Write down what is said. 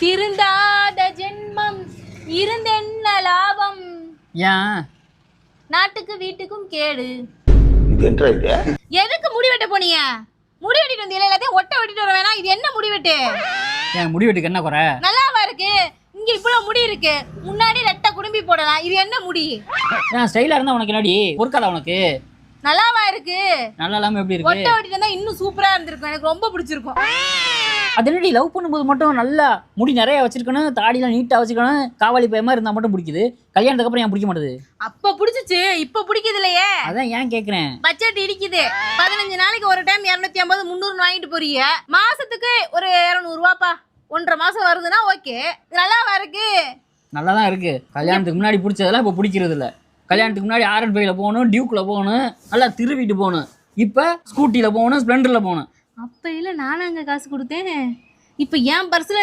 திருந்தாத ஜென்மம் இருந்தென்ன லாபம்? ஏன்? நாட்டுக்கு வீட்டுக்கும் கேடு. எதுக்கு முடி வெட்ட போனீங்க? முடி வெட்டிட்டு வந்தீங்க எல்லாத்தையும் ஒட்ட வெட்டிட்டு வர வேணாம். இது என்ன முடி வெட்டு? என் முடி வெட்டுக்கு என்ன குறை? நல்லாவா இருக்கு? இங்க இவ்வளவு முடி இருக்கு. முன்னாடி ரெட்டை குடும்பி போடலாம். இது என்ன முடி? ஏன் ஸ்டைலாக இருந்தால் உனக்கு என்னடி? பொறுக்காதா உனக்கு? நல்லாவா இருக்கு? நல்லா இல்லாமல் எப்படி இருக்கு? ஒட்ட வெட்டிட்டு வந்தா இன்னும் சூப்பரா இருந்திருக்கும். எனக்கு ரொம்ப பிடிச்சிருக்கும். அது என்னடி லவ் பண்ணும்போது மட்டும் நல்லா முடி நிறைய வச்சிருக்கணும் தாடிலாம் நீட்டாக வச்சுக்கணும் காவாலி பையமா இருந்தால் மட்டும் பிடிக்குது. கல்யாணத்துக்கு அப்புறம் ஏன் பிடிக்க மாட்டுது? அப்ப பிடிச்சிச்சு இப்ப பிடிக்குது இல்லையே? அதான் ஏன் கேட்குறேன் பட்ஜெட் இடிக்குது. பதினஞ்சு நாளைக்கு ஒரு டைம் இரநூத்தி ஐம்பது முந்நூறு வாங்கிட்டு போறீங்க. மாசத்துக்கு ஒரு இரநூறு ரூபாப்பா. ஒன்றரை மாசம் வருதுன்னா ஓகே நல்லாவா இருக்கு? நல்லா தான் இருக்குது கல்யாணத்துக்கு முன்னாடி பிடிச்சதெல்லாம் இப்போ பிடிக்கிறது இல்லை. கல்யாணத்துக்கு முன்னாடி ஆர் அண்ட் ஃபைவ்ல போகணும் டியூக்கில் போகணும் நல்லா திருவிட்டு போகணும். இப்போ ஸ்கூட்டியில் போகணும் ஸ்ப்ளெண்டரில் போகணும். அப்ப இல்ல நானும் அங்க காசு கொடுத்தேன். இப்ப என் பர்ஸ்ல